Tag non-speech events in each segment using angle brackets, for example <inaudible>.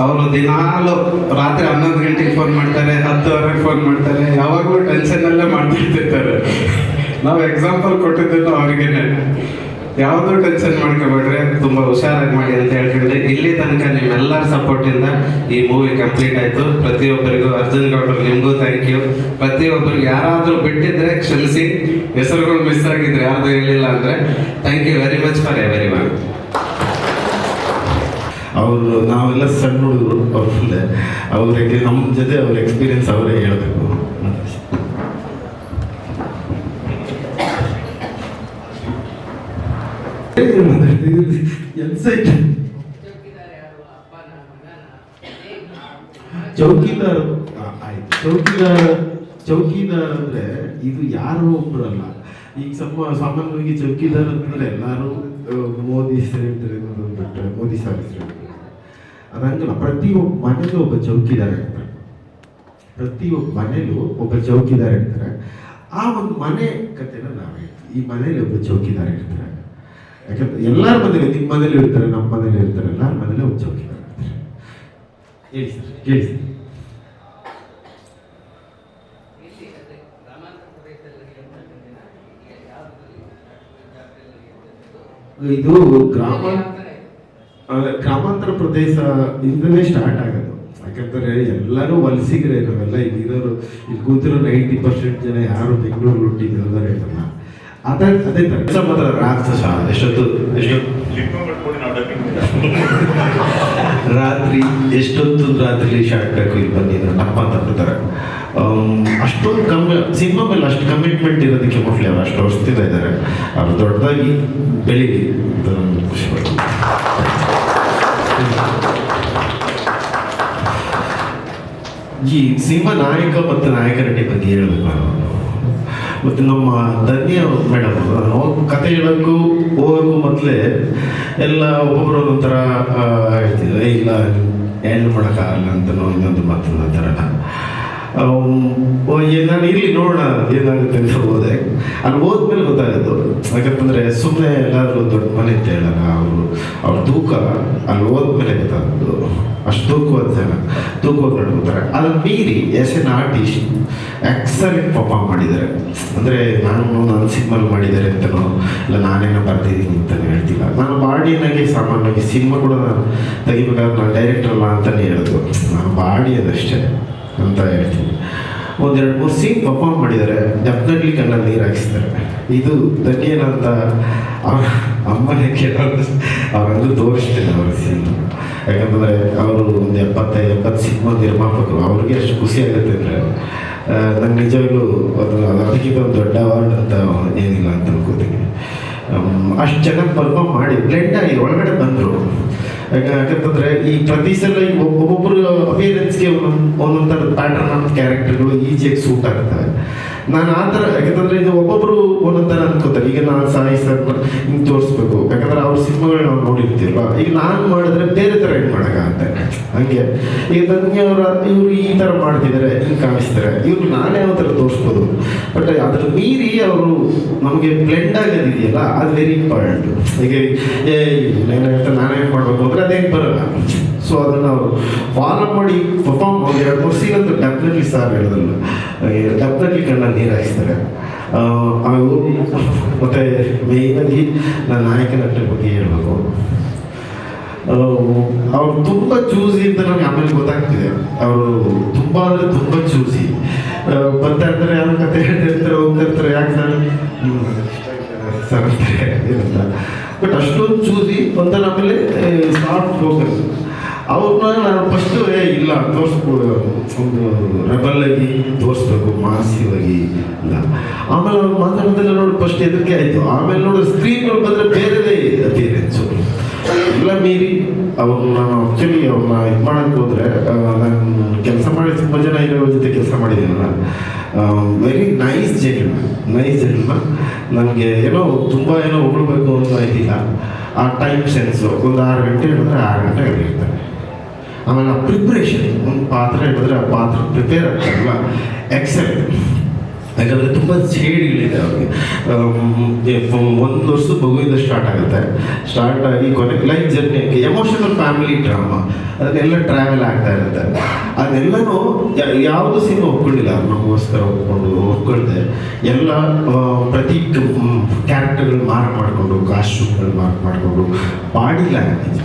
ಅವರು ದಿನಾಲು ರಾತ್ರಿ ಹನ್ನೊಂದು ಗಂಟೆಗೆ ಫೋನ್ ಮಾಡ್ತಾರೆ, ಹತ್ತುವರೆಗೆ ಫೋನ್ ಮಾಡ್ತಾರೆ. ಯಾವಾಗಲೂ ಟೆನ್ಷನ್ ಅಲ್ಲೇ ಮಾಡ್ತಿರ್ತಾರೆ ನಾವು ಎಕ್ಸಾಂಪಲ್ ಕೊಟ್ಟಿದ್ದು ಅವ್ರಿಗೇನೆ. ಯಾವುದೂ ಟೆನ್ಷನ್ ಮಾಡ್ಕೋಬೇಡ್ರೆ, ತುಂಬ ಹುಷಾರಾಗಿ ಮಾಡಿ ಅಂತ ಹೇಳ್ಕೊಂಡ್ರೆ ಇಲ್ಲಿ ತನಕ ನಿಮ್ಮೆಲ್ಲರ ಸಪೋರ್ಟಿಂದ ಈ ಮೂವಿ ಕಂಪ್ಲೀಟ್ ಆಯಿತು. ಪ್ರತಿಯೊಬ್ಬರಿಗೂ, ಅರ್ಜುನ್ ಗೌಡ್ರು, ನಿಮಗೂ ಥ್ಯಾಂಕ್ ಯು ಪ್ರತಿಯೊಬ್ಬರು ಯಾರಾದರೂ ಬಿಟ್ಟಿದ್ರೆ ಕ್ಷಮಿಸಿ. ಹೆಸರುಗಳು ಮಿಸ್ ಆಗಿದ್ರೆ ಯಾರ್ದು ಹೇಳಿಲ್ಲ ಅಂದರೆ thank you very much for everyone ಅವರು ನಾವೆಲ್ಲ ಸಣ್ಣ ಹುಡುಗರು ಅವ್ರ ಅವ್ರಿಗೆ ನಮ್ಮ ಜೊತೆ ಅವ್ರ ಎಕ್ಸ್ಪೀರಿಯನ್ಸ್ ಅವರೇ ಹೇಳಬೇಕು. ಚೌಕಿದಾರ್. ಆಯ್ತು. ಚೌಕಿದಾರ್ ಚೌಕಿದಾರ್ ಅಂದ್ರೆ ಇದು ಯಾರು ಒಬ್ಬರಲ್ಲ ಈಗ ಸಮ ಸಾಮಾನ್ಯವಾಗಿ ಚೌಕಿದಾರ ಅಂತಂದ್ರೆ ಎಲ್ಲರೂ ಮೋದಿ ಹೆಸರು ಹೇಳ್ತಾರೆ ಮೋದಿ ಸಾರ್ ಅದಂಗಲ್ಲ ಪ್ರತಿಯೊಬ್ಬ ಮನೇಲೂ ಒಬ್ಬ ಚೌಕಿದಾರ ಇರ್ತಾರೆ. ಒಬ್ಬ ಮನೇಲೂ ಒಬ್ಬ ಚೌಕಿದಾರ ಇರ್ತಾರೆ. ಆ ಒಂದು ಮನೆ ಕಥೆನ ನಾವು ಹೇಳ್ತೀವಿ. ಈ ಮನೇಲಿ ಒಬ್ಬ ಚೌಕಿದಾರ ಇರ್ತಾರೆ. ಯಾಕಂದ್ರೆ ಎಲ್ಲರ ಮನೇಲಿ ನಿಮ್ಮ ಮನೇಲಿ ಇರ್ತಾರೆ ನಮ್ಮ ಮನೇಲಿ ಇರ್ತಾರೆ, ಎಲ್ಲರ ಮನೇಲಿ ಒಬ್ಬ ಚೌಕಿದಾರ ಇರ್ತಾರೆ. ಹೇಳಿ ಸರ್ ಹೇಳಿ ಸರ್. ಇದು ಗ್ರಾಮ ಗ್ರಾಮಾಂತರ ಪ್ರದೇಶ ಇಂದಲೇ ಸ್ಟಾರ್ಟ್ ಆಗೋದು. ಯಾಕಂದ್ರೆ ಎಲ್ಲರೂ ವಲಸಿಗರೇ ನಾವೆಲ್ಲ ಇಲ್ಲಿರೋರು ಇಲ್ಲಿ ಕೂತಿರೋ ನೈಂಟಿ ಪರ್ಸೆಂಟ್ ಜನ ಯಾರು ಬೆಂಗಳೂರು ಹುಟ್ಟಿದ್ರಲ್ಲ ಹೇಳಲ್ಲ. ಅದೇ ಅದೇ ತರ ಮಾತ್ರ ರಾಕ್ಷಸ ಎಷ್ಟೊತ್ತು ಎಷ್ಟೊತ್ತು ರಾತ್ರಿ ಎಷ್ಟೊತ್ತು ರಾತ್ರಿ ಶಾರ್ಟ್ ಬೇಕು ಇಲ್ಲಿ ಬಂದಿದ್ರು ನಪ್ಪ ಅಂತ ಬಿಡ್ತಾರೆ ಅಷ್ಟೊಂದು ಕಮ್ಮಿ ಸಿನಿಮಾ ಮೇಲೆ ಅಷ್ಟು ಕಮಿಟ್ಮೆಂಟ್ ಇರೋದಕ್ಕೆ ಮಕ್ಕಳು ಅವ್ರು ಅಷ್ಟು ವರ್ಷದಿಂದ ಇದ್ದಾರೆ. ಅವ್ರು ದೊಡ್ಡದಾಗಿ ಬೆಳೀಲಿ. ಅಂತ ನಮ್ಗೆ ಖುಷಿ ಪಡ್ತೀನಿ. ಈ ಸಿಂಹ ನಾಯಕ ಮತ್ತು ನಾಯಕರಡ್ಡಿ ಬಗ್ಗೆ ಹೇಳಬೇಕು ನಾನು. ಮತ್ತು ನಮ್ಮ ಧನ್ಯ ಮೇಡಮ್ ನಾವು ಕತೆ ಹೇಳೋಕ್ಕೂ ಹೋಗೋಕ್ಕೂ ಮೊದಲೇ ಎಲ್ಲ ಒಬ್ಬೊಬ್ಬರು ಒಂಥರ ಹೇಳ್ತಿದ್ರು ಇಲ್ಲ, ಏನು ಮಾಡೋಕ್ಕಾಗಲ್ಲ ಅಂತನೋ ಇನ್ನೊಂದು ಮಾತನ್ನ ಥರ ನಾನು ಇಲ್ಲಿ ನೋಡೋಣ ಏನಾಗುತ್ತೆ ಅಂತ ಹೋದೆ. ಅಲ್ಲಿ ಹೋದ್ಮೇಲೆ ಗೊತ್ತಾಗುತ್ತೆ ಯಾಕಂತಂದ್ರೆ ಸುಮ್ಮನೆ ಎಲ್ಲಾದರೂ ದೊಡ್ಡ ಮನೆ ಅಂತ ಹೇಳಲ್ಲ, ಅವರು, ಅವ್ರ ತೂಕ. ಅಲ್ಲಿ ಹೋದ್ಮೇಲೆ ಗೊತ್ತಾಗೋದು ಅಷ್ಟು ತೂಕವಾದ ಜನ ತೂಕವಾಗಿ ನಡ್ಕೋತಾರೆ ಅದನ್ನು ಮೀರಿ S N artist excellent perform ಮಾಡಿದ್ದಾರೆ. ಅಂದರೆ ನಾನು ನನ್ನ ಸಿನಿಮಾಲ್ ಮಾಡಿದ್ದಾರೆ ಅಂತನೋ, ಇಲ್ಲ ನಾನೇನೋ ಬರ್ತಿದ್ದೀನಿ ಅಂತಲೇ ಹೇಳ್ತಿಲ್ಲ. ನಾನು ಬಾಡಿಯನ್ನಾಗಿ ಸಾಮಾನ್ಯವಾಗಿ ಸಿನಿಮಾ ಕೂಡ ನಾನು ತೆಗಿಬೇಕಾದ್ರೆ ನಾನು ಡೈರೆಕ್ಟರ್ ಅಲ್ಲ ಅಂತಲೇ ಹೇಳೋದು. ನಾನು ಬಾಡಿ ಅದಷ್ಟೇ ಅಂತ ಹೇಳ್ತೀನಿ. ಒಂದೆರಡು ಮೂರು ಸೀನ್ ಪರ್ಫಾರ್ಮ್ ಮಾಡಿದ್ದಾರೆ ಡೆಫಿನೆಟ್ಲಿ ಕಣ್ಣಲ್ಲಿ ನೀರು ಹಾಕಿಸ್ತಾರೆ. ಇದು ಧನ್ಯನ ಅಂತ ಅವ್ರ ಅಮ್ಮನೇ ಕೇಳೋದು ಅವರಂದು ತೋರಿಸ್ತೇನೆ ಅವ್ರ ಸೀನ್ ಯಾಕಂತಂದರೆ ಅವರು ಒಂದು ಎಪ್ಪತ್ತೈದು ಎಪ್ಪತ್ತು ಸಿನಿಮಾ ನಿರ್ಮಾಪಕರು, ಅವ್ರಿಗೆ ಅಷ್ಟು ಖುಷಿ ಆಗುತ್ತೆ ಅಂದರೆ ನಂಗೆ ನಿಜವಾಗ್ಲೂ ಅದು ಅದಕ್ಕಿಂತ ಒಂದು ದೊಡ್ಡ ಅವಾರ್ಡ್ ಅಂತ ಏನಿಲ್ಲ ಅಂತ ಅನ್ಕೋತೀನಿ. ಅಷ್ಟು ಚೆನ್ನಾಗಿ ಪರ್ಫಾರ್ಮ್ ಮಾಡಿ ಬ್ಲೆಂಡ್ ಆಗಿ ಒಳಗಡೆ ಬಂದರು. ಯಾಕಂತಂದ್ರೆ ಈ ಪ್ರತಿ ಸಲ ಒಬ್ಬೊಬ್ಬರು ಅಪಿಯರೆನ್ಸ್ಗೆ ಒಂದೊಂದ್ ಥರದ ಪ್ಯಾಟರ್ನ್ ಆಫ್ ಕ್ಯಾರೆಕ್ಟರ್ಗಳು ಈಜಿಯಾಗಿ ಸೂಟ್ ಆಗ್ತವೆ. ನಾನು ಆ ಥರ ಯಾಕಂದ್ರೆ ಇದು ಒಬ್ಬೊಬ್ಬರು ಒಂದೊಂದು ಥರ ಅನ್ಕೋತಾರೆ. ಈಗ ನಾನು ಸಾಯಿ ಸರ್ ಹಿಂಗೆ ತೋರಿಸ್ಬೇಕು. ಯಾಕಂದ್ರೆ ಅವ್ರ ಸಿನಿಮಾಗಳು ನಾವು ನೋಡಿರ್ತೀವಲ್ಲ ಈಗ ನಾನು ಮಾಡಿದ್ರೆ ಬೇರೆ ಥರ ಹೆಂಗೆ ಮಾಡೋಕ್ಕಾಗತ್ತೆ ಹಂಗೆ. ಈಗ ನನಗೆ ಅವರು, ಇವರು ಈ ಥರ ಮಾಡ್ತಿದ್ದಾರೆ ಹಿಂಗೆ ಕಾಣಿಸ್ತಾರೆ. ಇವ್ರು ನಾನೇ ಯಾವ ಥರ ತೋರಿಸ್ಬೋದು? ಬಟ್ ಅದ್ರ ಮೀರಿ ಅವರು ನಮಗೆ ಬ್ಲೆಂಡ್ ಆಗೋದಿದೆಯಲ್ಲ, ಅದು ವೆರಿ ಇಂಪಾರ್ಟೆಂಟ್ ಈಗ ಏ ಏನು ಹೇಳ್ತಾರೆ ನಾನೇ ಮಾಡಬೇಕು ಅಂದರೆ ಅದೇನು ಬರಲ್ಲ. ಸೊ ಅದನ್ನು ಅವರು ಫಾಲೋ ಮಾಡಿ ಪರ್ಫಾರ್ಮ್ ಒಂದು ಎರಡು ಮೂರು ಸೀನ್ ಅಂತ ಡೆಫಿನೆಟ್ಲಿ ಸಾರ್ ಹೇಳಿದ್ರಲ್ಲ ಡೆಫಿನೆಟ್ಲಿ ಕಣ್ಣ ನೀರು ಹಾಯಿಸ್ತಾರೆ. ಅವ್ರು ಮತ್ತು ಮೇಯ್ನಾಗಿ ನನ್ನ ನಾಯಕ ನಟರ ಬಗ್ಗೆ ಹೇಳಬೇಕು. ಅವ್ರು ತುಂಬ ಚೂಸಿ ಅಂತ ನನಗೆ ಆಮೇಲೆ ಗೊತ್ತಾಗ್ತಿದೆ. ಅವರು ತುಂಬ ಅಂದರೆ ತುಂಬ ಚೂಸಿ ಬರ್ತಾ ಇರ್ತಾರೆ ಯಾರು ಕತೆ ಹೇಳ್ತಾ ಇರ್ತಾರೆ, ಹೋಗ್ತಾ ಇರ್ತಾರೆ, ಯಾಕೆ ಸರ್ ಬಟ್ ಅಷ್ಟೊಂದು ಚೂಸಿ ಬಂದ ಆಮೇಲೆ ಸಾಫ್ಟ್ ಫೋಕಸ್ ಅವ್ರನ್ನ ನಾನು ಫಸ್ಟು ಇಲ್ಲ ತೋರಿಸ್ಬೋದು ಒಂದು ರೆಬಲ್ ಆಗಿ, ತೋರಿಸ್ಬೇಕು, ಮಾನಸಿಕವಾಗಿ ಇಲ್ಲ. ಆಮೇಲೆ ಅವ್ರು ಮಾತಾಡೋದೆಲ್ಲ ನೋಡಿ ಫಸ್ಟ್ ಎದಕ್ಕೆ ಆಯಿತು. ಆಮೇಲೆ ನೋಡಿ ಸ್ಕ್ರೀನ್ಗಳು ಬಂದರೆ ಬೇರೆದೇ ಅಪಿಯರೆನ್ಸು ಎಲ್ಲ ಮೀರಿ ಅವ್ರನ್ನ ನಾನು ಆಕ್ಚುಲಿ ಅವ್ರನ್ನ ಇದು ಮಾಡೋಕ್ಕೆ ಹೋದರೆ ನಾನು ಕೆಲಸ ಮಾಡಿ ತುಂಬ ಜನ ಇರೋ ಜೊತೆ ಕೆಲಸ ಮಾಡಿದ್ದೀನಲ್ಲ. ವೆರಿ ನೈಸ್ ಜನ ನೈಸ್ ಜನ ನನಗೆ ಏನೋ ತುಂಬ ಏನೋ ಹೊಗಳ್ಬೇಕು ಅಂತ ಇದ್ದಿಲ್ಲ ಆ ಟೈಮ್ ಸೆನ್ಸು ಒಂದು ಆರು ಗಂಟೆ ಹೇಳಿದ್ರೆ ಆರು ಗಂಟೆ ಹೇಳಿರ್ತಾರೆ ಆಮೇಲೆ ಆ ಪ್ರಿಪ್ರೇಷನ್ ಒಂದು ಪಾತ್ರೆ ಹೇಳಿದ್ರೆ ಆ ಪಾತ್ರೆ ಪ್ರಿಪೇರ್ ಆಗ್ತಾರಲ್ಲ ಎಕ್ಸೆಲೆಂಟ್ ಯಾಕಂದರೆ ತುಂಬ ಶೇಡ್ಗಳಿದೆ ಅವ್ರಿಗೆ. ಒಂದು ವರ್ಷದ ಮಗುವಿಂದ ಸ್ಟಾರ್ಟ್ ಆಗುತ್ತೆ. ಸ್ಟಾರ್ಟ್ ಆಗಿ ಕೊನೆ life journey emotional family drama ಅದನ್ನೆಲ್ಲ ಟ್ರಾವೆಲ್ ಆಗ್ತಾ ಇರುತ್ತೆ. ಅದೆಲ್ಲನೂ ಯಾವುದು ಸಿನಿಮಾ ಒಪ್ಕೊಂಡಿಲ್ಲ. ನಮಗೋಸ್ಕರ ಒಪ್ಕೊಂಡು, ಒಪ್ಕೊಳ್ದೆ. ಎಲ್ಲ ಪ್ರತಿ ಕ್ಯಾರೆಕ್ಟರ್ಗಳು ಮಾರ್ಕ್ ಮಾಡಿಕೊಂಡು ಕಾಸ್ಟ್ಯೂಮ್ಗಳು ಮಾರ್ಕ್ ಮಾಡಿಕೊಂಡು ಬಾಡಿ ಲ್ಯಾಂಗ್ವೇಜ್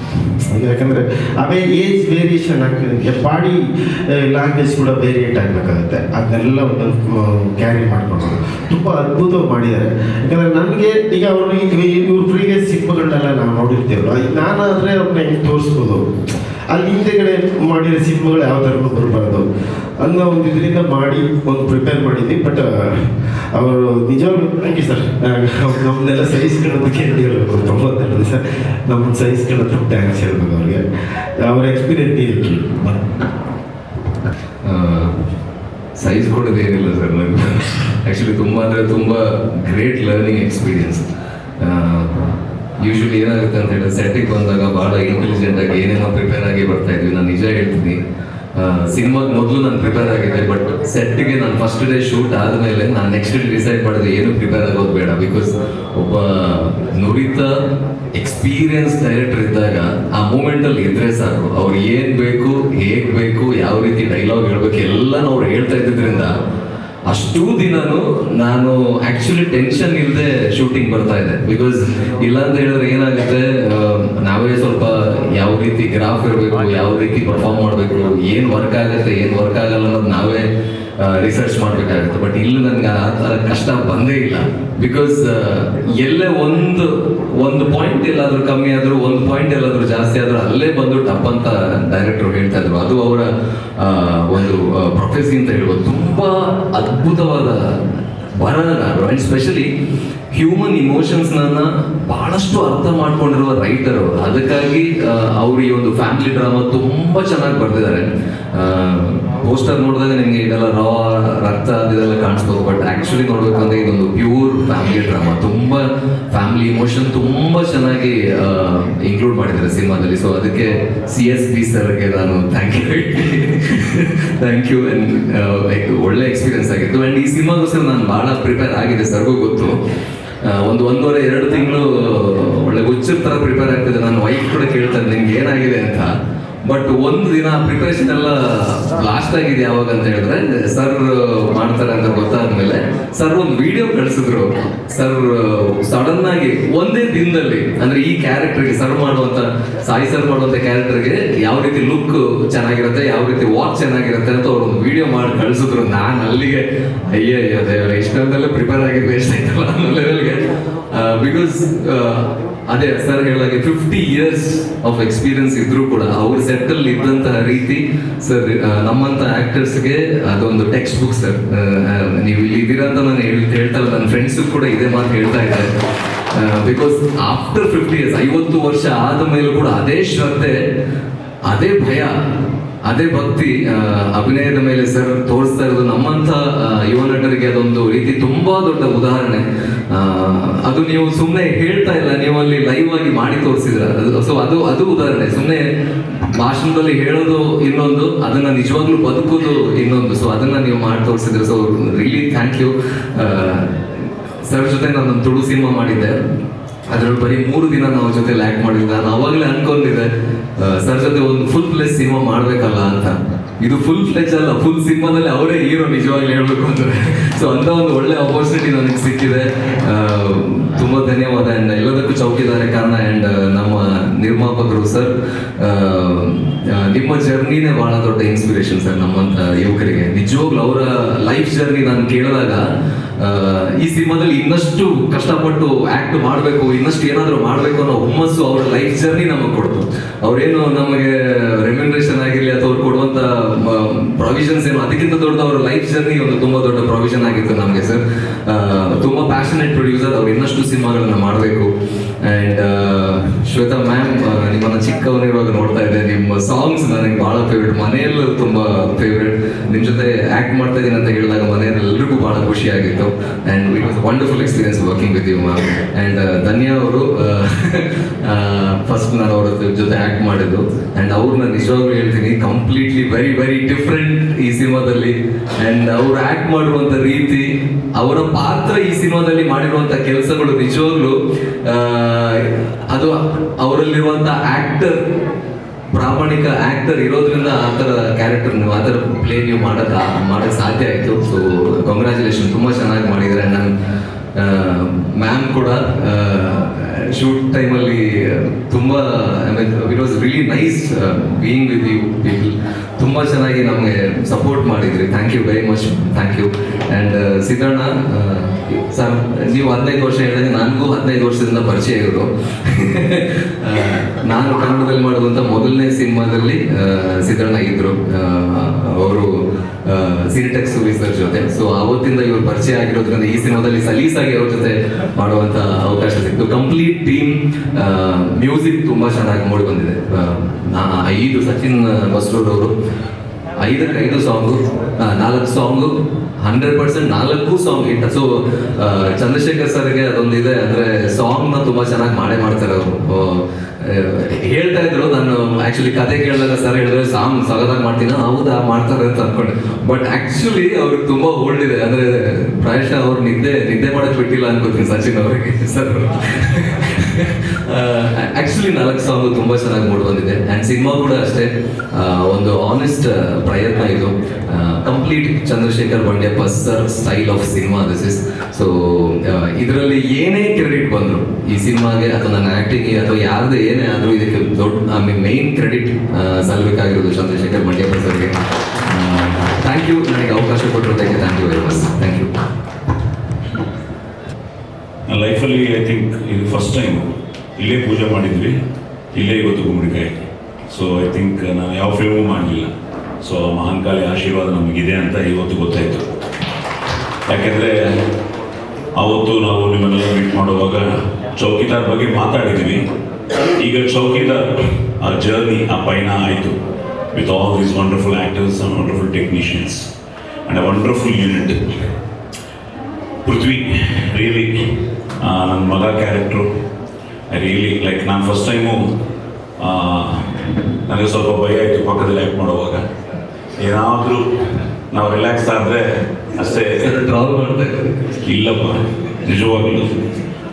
ಯಾಕಂದರೆ ಅವೇ ಏಜ್ ವೇರಿಯೇಷನ್ ಆಗ್ತದೆ ಪಾಡಿ ಲ್ಯಾಂಗ್ವೇಜ್ ಕೂಡ ವೇರಿಯೇಟ್ ಆಗಬೇಕಾಗುತ್ತೆ. ಅದನ್ನೆಲ್ಲ ಒಂದೊಂದು ಕ್ಯಾರಿ ಮಾಡಿಕೊಂಡು ತುಂಬ ಅದ್ಭುತವಾಗಿ ಮಾಡಿದ್ದಾರೆ. ಯಾಕಂದರೆ ನನಗೆ ಈಗ ಅವರು ಇವ್ರ ಪ್ರೀವಿಯಸ್ ಸಿನಿಮಾಗಳನ್ನೆಲ್ಲ ನಾವು ನೋಡಿರ್ತೇವಲ್ಲ, ಈಗ ನಾನಾದರೆ ಅವ್ರನ್ನ ಹೆಂಗೆ ತೋರಿಸ್ಬೋದು? ಅಲ್ಲಿ ಹಿಂದೆಗಡೆ ಮಾಡಿರೋ ಸಿನಿಮಾಗಳು ಯಾವ ಥರನೂ ಬರಬಾರ್ದು. ಅನ್ನೋ ಒಂದು ಇದರಿಂದ ಮಾಡಿ ಒಂದು ಪ್ರಿಪೇರ್ ಮಾಡಿದ್ವಿ ಬಟ್ ಅವರು ನಿಜವಾಗ್ಲೂ ಥ್ಯಾಂಕ್ ಯು ಸರ್ ನಮ್ಮನ್ನೆಲ್ಲ ಸಹಿಸ್ಕೊಳ್ಳೋದಕ್ಕೆ ಅಂತ ಹೇಳ್ಬೇಕು ಧನ್ಯವಾದ ಸರ್ ನಮ್ಮನ್ನು ಸಹಿಸ್ಕೊಳ್ಳೋದು ಥ್ಯಾಂಕ್ಸ್ ಹೇಳ್ಬೇಕು ಅವ್ರಿಗೆ. ಅವ್ರ ಎಕ್ಸ್ಪೀರಿಯನ್ಸ್ ಇದಕ್ಕೆ ಸೈಜ್ ಕೊಡೋದು ಏನಿಲ್ಲ ಸರ್ ನನಗೆ ಆ್ಯಕ್ಚುಲಿ ತುಂಬ ಅಂದರೆ ತುಂಬ ಗ್ರೇಟ್ ಲರ್ನಿಂಗ್ ಎಕ್ಸ್ಪೀರಿಯನ್ಸ್ ಯೂಶ್ವಲಿ ಏನಾಗುತ್ತೆ ಅಂತ ಹೇಳಿದ್ರೆ ಸೆಟ್ಟಿಗೆ ಬಂದಾಗ ಭಾಳ ಇಂಟೆಲಿಜೆಂಟ್ ಆಗಿ ಏನೇನೋ ಪ್ರಿಪೇರ್ ಆಗಿ ಬರ್ತಾ ಇದ್ವಿ. ನಾನು ನಿಜ ಹೇಳ್ತೀನಿ. ಸಿನಿಮಾಗೆ ಮೊದಲು ನಾನು ಪ್ರಿಪೇರ್ ಆಗಿದ್ದೆ ಬಟ್ ಸೆಟ್ಗೆ ನಾನು ಫಸ್ಟ್ ಡೇ ಶೂಟ್ ಆದಮೇಲೆ ನಾನು ನೆಕ್ಸ್ಟ್ ಡೇ ಡಿಸೈಡ್ ಮಾಡಿದೆ, ಏನು ಪ್ರಿಪೇರ್ ಆಗೋದು ಬೇಡ. ಬಿಕಾಸ್ ಒಬ್ಬ ನುರಿತ ಎಕ್ಸ್ಪೀರಿಯನ್ಸ್ ಡೈರೆಕ್ಟರ್ ಇದ್ದಾಗ ಆ ಮೂಮೆಂಟಲ್ಲಿ ಇದ್ರೆ ಸಾಕು. ಅವ್ರು ಏನು ಬೇಕು, ಹೇಗ್ ಬೇಕು, ಯಾವ ರೀತಿ ಡೈಲಾಗ್ ಹೇಳ್ಬೇಕು ಎಲ್ಲನೂ ಅವ್ರು ಹೇಳ್ತಾ ಇದ್ದಿದ್ರಿಂದ ಅಷ್ಟೂ ದಿನನೂ ನಾನು ಆಕ್ಚುಲಿ ಟೆನ್ಷನ್ ಇಲ್ಲದೆ ಶೂಟಿಂಗ್ ಬರ್ತಾ ಇದೆ ಬಿಕಾಸ್ ಇಲ್ಲ ಅಂತ ಹೇಳಿದ್ರೆ ಏನಾಗುತ್ತೆ ನಾವೇ ಸ್ವಲ್ಪ ಯಾವ ರೀತಿ ಗ್ರಾಫ್ ಇರಬೇಕು, ಯಾವ ರೀತಿ ಪರ್ಫಾರ್ಮ್ ಮಾಡಬೇಕು, ಏನು ವರ್ಕ್ ಆಗುತ್ತೆ, ಏನು ವರ್ಕ್ ಆಗಲ್ಲ ಅನ್ನೋದು ನಾವೇ ರಿಸರ್ಚ್ ಮಾಡಬೇಕಾಗುತ್ತೆ. ಬಟ್ ಇಲ್ಲಿ ನನಗೆ ಆ ಥರ ಕಷ್ಟ ಬಂದೇ ಇಲ್ಲ. ಬಿಕಾಸ್ ಎಲ್ಲೇ ಒಂದು ಒಂದು ಪಾಯಿಂಟ್ ಎಲ್ಲಾದರೂ ಕಮ್ಮಿ ಆದರೂ, ಒಂದು ಪಾಯಿಂಟ್ ಎಲ್ಲಾದರೂ ಜಾಸ್ತಿ ಆದರೂ ಅಲ್ಲೇ ಬಂದು ಟಪ್ ಅಂತ ಡೈರೆಕ್ಟರ್ ಹೇಳ್ತಾ ಇದ್ರು. ಅದು ಅವರ ಒಂದು ಪ್ರೊಫೆಸಿ ಅಂತ ಹೇಳ್ಬೋದು. ತುಂಬ ಅದ್ಭುತವಾದ ಬರಹಗಾರರು ಆ್ಯಂಡ್ ಸ್ಪೆಷಲಿ ಹ್ಯೂಮನ್ ಇಮೋಷನ್ಸ್ನ ಬಹಳಷ್ಟು ಅರ್ಥ ಮಾಡ್ಕೊಂಡಿರುವ ರೈಟರ್ ಅದಕ್ಕಾಗಿ ಅವರು ಈ ಒಂದು ಫ್ಯಾಮಿಲಿ ಡ್ರಾಮಾ ತುಂಬಾ ಚೆನ್ನಾಗಿ ಬರೆದಿದ್ದಾರೆ. ಪೋಸ್ಟರ್ ನೋಡಿದಾಗ ನಿಮಗೆ ಇದೆಲ್ಲ ರಾ ರಕ್ತ ಅದೆಲ್ಲ ಕಾಣಿಸ್ಬೋದು ಬಟ್ ಆ್ಯಕ್ಚುಲಿ ನೋಡ್ಬೇಕಂದ್ರೆ ಇದೊಂದು ಪ್ಯೂರ್ ಫ್ಯಾಮಿಲಿ ಡ್ರಾಮಾ ತುಂಬಾ ಫ್ಯಾಮಿಲಿ ಇಮೋಷನ್ ತುಂಬಾ ಚೆನ್ನಾಗಿ ಇನ್ಕ್ಲೂಡ್ ಮಾಡಿದ್ದಾರೆ ಸಿನಿಮಾದಲ್ಲಿ. ಸೊ ಅದಕ್ಕೆ ಸಿ ಎಸ್ ಬಿ ಸರ್ಗೆ ನಾನು thank you thank you like ಒಳ್ಳೆ ಎಕ್ಸ್ಪೀರಿಯನ್ಸ್ ಆಗಿತ್ತು. ಅಂಡ್ ಈ ಸಿನಿಮಾಗೋಸ್ಕರ ನಾನು ಬಹಳ ಪ್ರಿಪೇರ್ ಆಗಿದೆ ಸರ್ಗೂ ಗೊತ್ತು. ಒಂದು ಒಂದೂವರೆ, ಎರಡು ತಿಂಗಳು ಒಳ್ಳೆ ಹುಚ್ಚರ ಥರ ಪ್ರಿಪೇರ್ ಆಗ್ತದೆ. ನಾನು ವೈಫ್ ಕೂಡ ಕೇಳ್ತಾರೆ ನಿಮ್ಗೆ ಏನಾಗಿದೆ? ಅಂತ. ಬಟ್ ಒಂದು ದಿನ ಪ್ರಿಪರೇಷನ್ ಎಲ್ಲ ಲಾಸ್ಟ್ ಆಗಿದೆ ಯಾವಾಗ ಅಂತ ಹೇಳಿದ್ರೆ ಸರ್ ಮಾಡ್ತಾರೆ ಅಂತ ಗೊತ್ತಾದ್ಮೇಲೆ ಸರ್ ಒಂದು ವಿಡಿಯೋ ಕಳಿಸಿದ್ರು. ಸರ್ ಸಡನ್ ಆಗಿ ಒಂದೇ ದಿನದಲ್ಲಿ, ಅಂದ್ರೆ ಈ ಕ್ಯಾರೆಕ್ಟರ್ಗೆ ಸರ್ ಮಾಡುವಂತ, ಸಾಯಿ ಸರ್ ಮಾಡುವಂತ ಕ್ಯಾರೆಕ್ಟರ್ಗೆ ಯಾವ ರೀತಿ ಲುಕ್ ಚೆನ್ನಾಗಿರುತ್ತೆ, ಯಾವ ರೀತಿ ವಾಕ್ ಚೆನ್ನಾಗಿರುತ್ತೆ ಅಂತ ಅವ್ರು ಒಂದು ವಿಡಿಯೋ ಮಾಡಿ ಕಳಿಸಿದ್ರು ನಾನು ಅಲ್ಲಿಗೆ. ಅಯ್ಯೋ ಅಯ್ಯೋ ದೇವರ ಇಷ್ಟೊಂದೆಲ್ಲ ಪ್ರಿಪೇರ್ ಆಗಿದ್ದು ಎಷ್ಟಾಯ್ತಲ್ಲ ಅನ್ನೋ ಲೆವೆಲ್ಗೆ ಬಿಕಾಸ್ ಅದೇ ಸರ್ ಹೇಳಾಗೆ ಫಿಫ್ಟಿ ಇಯರ್ಸ್ ಆಫ್ ಎಕ್ಸ್ಪೀರಿಯನ್ಸ್ ಇದ್ರೂ ಕೂಡ ಅವ್ರ ಸೆಟ್ ಇದ್ದಂತಹ ರೀತಿ ಸರ್ ನಮ್ಮಂತ ಆಕ್ಟರ್ಸ್ಗೆ ಅದೊಂದು ಟೆಕ್ಸ್ಟ್ ಬುಕ್ ಸರ್ ನೀವು ಇಲ್ಲಿ ಇದ್ದೀರಾ ಅಂತ ನಾನು ಹೇಳಿ ಹೇಳ್ತಾ ಇಲ್ಲ. ನನ್ನ ಫ್ರೆಂಡ್ಸ್ ಕೂಡ ಇದೇ ಮಾತು ಹೇಳ್ತಾ ಇದ್ದಾರೆ. ಬಿಕಾಸ್ ಆಫ್ಟರ್ ಫಿಫ್ಟಿ ಇಯರ್ಸ್ ಐವತ್ತು ವರ್ಷ ಆದ ಮೇಲೂ ಕೂಡ ಅದೇ ಶ್ರದ್ಧೆ, ಅದೇ ಭಯ ಅದೇ ಭಕ್ತಿ ಅಭಿನಯದ ಮೇಲೆ ಸರ್ ತೋರಿಸ್ತಾ ಇರೋದು ನಮ್ಮಂತ ಯುವ ನಟರಿಗೆ ಅದೊಂದು ರೀತಿ ತುಂಬಾ ದೊಡ್ಡ ಉದಾಹರಣೆ. ಅದು ನೀವು ಸುಮ್ಮನೆ ಹೇಳ್ತಾ ಇಲ್ಲ, ನೀವು ಅಲ್ಲಿ ಲೈವ್ ಆಗಿ ಮಾಡಿ ತೋರಿಸಿದ್ರ. ಸೊ ಅದು ಅದು ಉದಾಹರಣೆ. ಸುಮ್ಮನೆ ಭಾಷಣದಲ್ಲಿ ಹೇಳೋದು ಇನ್ನೊಂದು, ಅದನ್ನ ನಿಜವಾಗ್ಲೂ ಬದುಕೋದು ಇನ್ನೊಂದು. ಸೊ ಅದನ್ನ ನೀವು ಮಾಡಿ ತೋರಿಸಿದ್ರೆ. So really thank you sir ಜೊತೆ ನಾನು ತುಳು ಸಿನಿಮಾ ಮಾಡಿದ್ದೆ. ಅದರಲ್ಲಿ ಬರೀ ಮೂರು ದಿನ ನಾವು ಜೊತೆ ಲ್ಯಾಕ್ ಮಾಡಿದ್ದೆ ನಾನು ಅವಾಗಲೇ ಅನ್ಕೊಂಡಿದ್ದೆ ಸರ್ ಜೊತೆ ಒಂದು ಫುಲ್ ಪ್ಲೇಸ್ ಸಿನಿಮಾ ಮಾಡ್ಬೇಕಲ್ಲ ಅಂತ. ಇದು ಫುಲ್ ಫ್ಲೆಜ್ ಅಲ್ಲ ಫುಲ್ ಸಿನಿಮಾದಲ್ಲಿ ಅವರೇ ಹೀರೋ ನಿಜವಾಗ್ಲೂ ಹೇಳ್ಬೇಕು ಅಂದ್ರೆ. ಸೊ ಅಂತ ಒಂದು ಒಳ್ಳೆ ಅಪರ್ಚುನಿಟಿ ನನಗೆ ಸಿಕ್ಕಿದೆ. ತುಂಬಾ ಧನ್ಯವಾದ ಅಂಡ್ ಎಲ್ಲದಕ್ಕೂ ಚೌಕಿದಾರೆ ಕಾರಣ ಅಂಡ್ ನಮ್ಮ ನಿರ್ಮಾಪಕರು ಸರ್. ನಿಮ್ಮ ಜರ್ನಿನೇ ಬಹಳ ದೊಡ್ಡ ಇನ್ಸ್ಪಿರೇಷನ್ ಸರ್ ನಮ್ಮಂತ ಯುವಕರಿಗೆ. ನಿಜವಾಗ್ಲೂ ಅವರ ಲೈಫ್ ಜರ್ನಿ ನಾನು ಕೇಳಿದಾಗ ಈ ಸಿನಿಮಾದಲ್ಲಿ ಇನ್ನಷ್ಟು ಕಷ್ಟಪಟ್ಟು ಆಕ್ಟ್ ಮಾಡಬೇಕು, ಇನ್ನಷ್ಟು ಏನಾದರೂ ಮಾಡಬೇಕು ಅನ್ನೋ ಹುಮ್ಮಸ್ಸು ಅವರ ಲೈಫ್ ಜರ್ನಿ ನಮಗೆ ಕೊಡ್ತು. ಅವರೇನು ನಮಗೆ ರೆಮ್ಯುನರೇಷನ್ ಆಗಿರಲಿ ಅಥವಾ ಅವ್ರು ಕೊಡುವಂತ ಪ್ರಾವಿಷನ್ಸ್ ಏನು, ಅದಕ್ಕಿಂತ ದೊಡ್ಡ ಅವರ ಲೈಫ್ ಜರ್ನಿ ಒಂದು ತುಂಬಾ ದೊಡ್ಡ ಪ್ರಾವಿಷನ್ ಆಗಿತ್ತು ನಮಗೆ ಸರ್ ತುಂಬಾ ಪ್ಯಾಷನೆಟ್ ಪ್ರೊಡ್ಯೂಸರ್ ಅವ್ರು ಇನ್ನಷ್ಟು ಸಿನಿಮಾಗಳನ್ನ ಮಾಡಬೇಕು. ಅಂಡ್ ಶ್ವೇತಾ ಮ್ಯಾಮ್ ನಿಮ್ಮನ್ನ ಚಿಕ್ಕವನಿರುವಾಗ ನೋಡ್ತಾ ಇದ್ದೆ. ನಿಮ್ಮ ಸಾಂಗ್ಸ್ ನನಗೆ ಬಹಳ ಫೇವ್ರೆಟ್ ಮನೆಯಲ್ಲೂ ತುಂಬಾ ಫೇವ್ರೆಟ್ ನಿಮ್ಮ ಜೊತೆ ಆಕ್ಟ್ ಮಾಡ್ತಾ ಇದ್ದೀನಿ ಅಂತ ಹೇಳಿದಾಗ ಮನೆಯಲ್ಲಿ ಎಲ್ರಿಗೂ ಬಹಳ ಖುಷಿ ಆಗಿತ್ತು and it was wonderful experience working with you ma'am and Dhanya ಅವರು ಫಸ್ಟ್ ನಾನು ಅವರ ಜೊತೆ ಆಕ್ಟ್ ಮಾಡಿದ್ದು. ಅಂಡ್ ಅವ್ರನ್ನ ನಿಜವಾಗ್ಲೂ ಹೇಳ್ತೀನಿ ಕಂಪ್ಲೀಟ್ಲಿ ವೆರಿ ವೆರಿ ಡಿಫ್ರೆಂಟ್ ಈ ಸಿನಿಮಾದಲ್ಲಿ. ಅಂಡ್ ಅವ್ರು ಆಕ್ಟ್ ಮಾಡುವಂತ ರೀತಿ, ಅವರ ಪಾತ್ರ ಈ ಸಿನಿಮಾದಲ್ಲಿ ಮಾಡಿರುವಂತ ಕೆಲಸಗಳು ನಿಜವಾಗ್ಲೂ ಅದು ಅವರಲ್ಲಿರುವಂಥ ಆಕ್ಟರ್ ಪ್ರಾಮಾಣಿಕ ಆಕ್ಟರ್ ಇರೋದ್ರಿಂದ ಆ ಥರ ಕ್ಯಾರೆಕ್ಟರ್ ನೀವು ಆ ಥರ ಪ್ಲೇ ನೀವು ಮಾಡಕ್ ಮಾಡಕ್ ಸಾಧ್ಯ ಆಯಿತು. ಸೊ ಕಂಗ್ರ್ಯಾಚುಲೇಷನ್ ತುಂಬ ಚೆನ್ನಾಗಿ ಮಾಡಿದರೆ. ನಾನು ಮ್ಯಾಮ್ ಕೂಡ ಶೂಟ್ ಟೈಮಲ್ಲಿ ತುಂಬ it was really nice being with you people ತುಂಬ ಚೆನ್ನಾಗಿ ನಮಗೆ ಸಪೋರ್ಟ್ ಮಾಡಿದ್ರಿ. Thank you very much thank you and Siddanna sir, ನೀವು ಹದಿನೈದು ವರ್ಷ ಹೇಳಿದ್ರೆ ನನಗೂ ಹದಿನೈದು ವರ್ಷದಿಂದ ಪರಿಚಯ ಇವರು ನಾನು ಕನ್ನಡದಲ್ಲಿ ಮಾಡುವಂಥ ಮೊದಲನೇ ಸಿನಿಮಾದಲ್ಲಿ ಸಿದ್ದಣ್ಣ ಇದ್ರು. ಅವರು ಸಿನಿಟೆಕ್ಸ್ ಸರ್ ಜೊತೆ. ಸೊ ಅವತ್ತಿಂದ ಇವರು ಪರಿಚಯ ಆಗಿರೋದ್ರಿಂದ ಈ ಸಿನಿಮಾದಲ್ಲಿ ಸಲೀಸಾಗಿ ಅವ್ರ ಜೊತೆ ಮಾಡುವಂಥ ಅವಕಾಶ ಸಿಕ್ತು. ಕಂಪ್ಲೀಟ್ ಟೀಮ್ ಮ್ಯೂಸಿಕ್ ತುಂಬ ಚೆನ್ನಾಗಿ ಮೂಡಿ ಬಂದಿದೆ ಐದು ಸಚಿನ್ ಬಸ್ರೂರ್ ಅವರು ಐದಕ್ಕೆ ಐದು ಸಾಂಗು ನಾಲ್ಕು ಸಾಂಗು, ಹಂಡ್ರೆಡ್ ಪರ್ಸೆಂಟ್ ನಾಲ್ಕು ಸಾಂಗ್ ಇಟ್ಟ ಸೊ ಚಂದ್ರಶೇಖರ್ ಸರ್ಗೆ ಅದೊಂದಿದೆ. ಅಂದ್ರೆ ಸಾಂಗ್ನ ತುಂಬಾ ಚೆನ್ನಾಗಿ ಮಾಡೇ ಮಾಡ್ತಾರೆ ಅವರು. ಹೇಳ್ತಾ ಇದ್ರು. ನಾನು ಆಕ್ಚುಲಿ ಕತೆ ಕೇಳಿದಾಗ ಸರ್ ಹೇಳಿದ್ರೆ ಸಾಂಗ್ ಸಗದಾಗ ಮಾಡ್ತೀನಿ? ಹೌದಾ, ಮಾಡ್ತಾರೆ ಅಂತ ಅನ್ಕೊಂಡೆ. ಬಟ್ ಆಕ್ಚುಲಿ ಅವ್ರಿಗೆ ತುಂಬಾ ಓಲ್ಡ್ ಇದೆ. ಅಂದ್ರೆ ಪ್ರಾಯಶಃ ಅವ್ರು ನಿದ್ದೆ ನಿದ್ದೆ ಮಾಡಕ್ ಬಿಟ್ಟಿಲ್ಲ ಅನ್ಕೋತೀನಿ ಸಚಿನ್ ಅವರಿಗೆ. ಸರ್ ಆಕ್ಚುಲಿ ನಾಲ್ಕು ಸಾಂಗ್ ತುಂಬಾ ಚೆನ್ನಾಗಿ ಮೂಡ್ ಬಂದಿದೆ. ಅಂಡ್ ಸಿನಿಮಾ ಕೂಡ ಅಷ್ಟೇ. ಒಂದು ಆನೆಸ್ಟ್ ಪ್ರಯತ್ನ ಇದು. Complete Chandrashekhar Bandeppa sir style of cinema this is so ಇದರಲ್ಲಿ ಏನೇ ಕ್ರೆಡಿಟ್ ಬಂದ್ರು, ಈ ಸಿನಿಮಾಗೆ ಅಥವಾ ನನ್ನ ಆಕ್ಟಿಂಗ್ ಅಥವಾ ಯಾರ್ದು ಏನೇ ಆದ್ರೂ ಇದಕ್ಕೆ ದೊಡ್ಡ ಐ ಮೀನ್ ಮೇನ್ ಕ್ರೆಡಿಟ್ ಸಲ್ಲಬೇಕಾಗಿರೋದು ಚಂದ್ರಶೇಖರ್ ಬಂಡೆಪ್ಪ ಸರ್ಗೆ. ಥ್ಯಾಂಕ್ ಯು ನನಗೆ ಅವಕಾಶ ಕೊಟ್ಟಿರೋದಕ್ಕೆ thank you very much thank you ಲೈಫಲ್ಲಿ ಐ ಥಿಂಕ್ ಇದು ಫಸ್ಟ್ ಟೈಮ್ ಇಲ್ಲೇ ಪೂಜೆ ಮಾಡಿದ್ವಿ. ಇಲ್ಲೇ ಇವತ್ತು ಗುಮ್ಮಡಿಕಾಯಿ ಸೊ ಐ ಥಿಂಕ್ ನಾನು ಯಾವ ಫಿಲ್ಮು ಮಾಡಲಿಲ್ಲ. ಸೊ ಮಹಾಂಕಾಳಿ ಆಶೀರ್ವಾದ ನಮಗಿದೆ ಅಂತ ಇವತ್ತು ಗೊತ್ತಾಯಿತು. ಯಾಕೆಂದರೆ ಅವತ್ತು ನಾವು ನಿಮ್ಮನ್ನೆಲ್ಲ ಮೀಟ್ ಮಾಡುವಾಗ ಚೌಕಿದಾರ್ ಬಗ್ಗೆ ಮಾತಾಡಿದ್ವಿ. ಈಗ ಚೌಕಿದಾರ್, ಆ ಜರ್ನಿ ಆ ಪಯಣ ಆಯಿತು. With all these wonderful actors and wonderful technicians and a wonderful unit Prithvi really ನನ್ನ ಮಗ ಕ್ಯಾರೆಕ್ಟ್ರು ರಿಯಲಿ ಲೈಕ್ ನಾನು ಫಸ್ಟ್ ಟೈಮು ನನಗೆ ಸ್ವಲ್ಪ ಭಯ ಆಯಿತು ಪಕ್ಕದಲ್ಲಿ ಆ್ಯಕ್ಟ್ ಮಾಡುವಾಗ. ಏನಾದರೂ ನಾವು ರಿಲ್ಯಾಕ್ಸ್ ಆದರೆ ಅಷ್ಟೇ ಟ್ರಾವೆಲ್ ಮಾಡಬೇಕು. ಇಲ್ಲಪ್ಪ ನಿಜವಾಗ್ಲೂ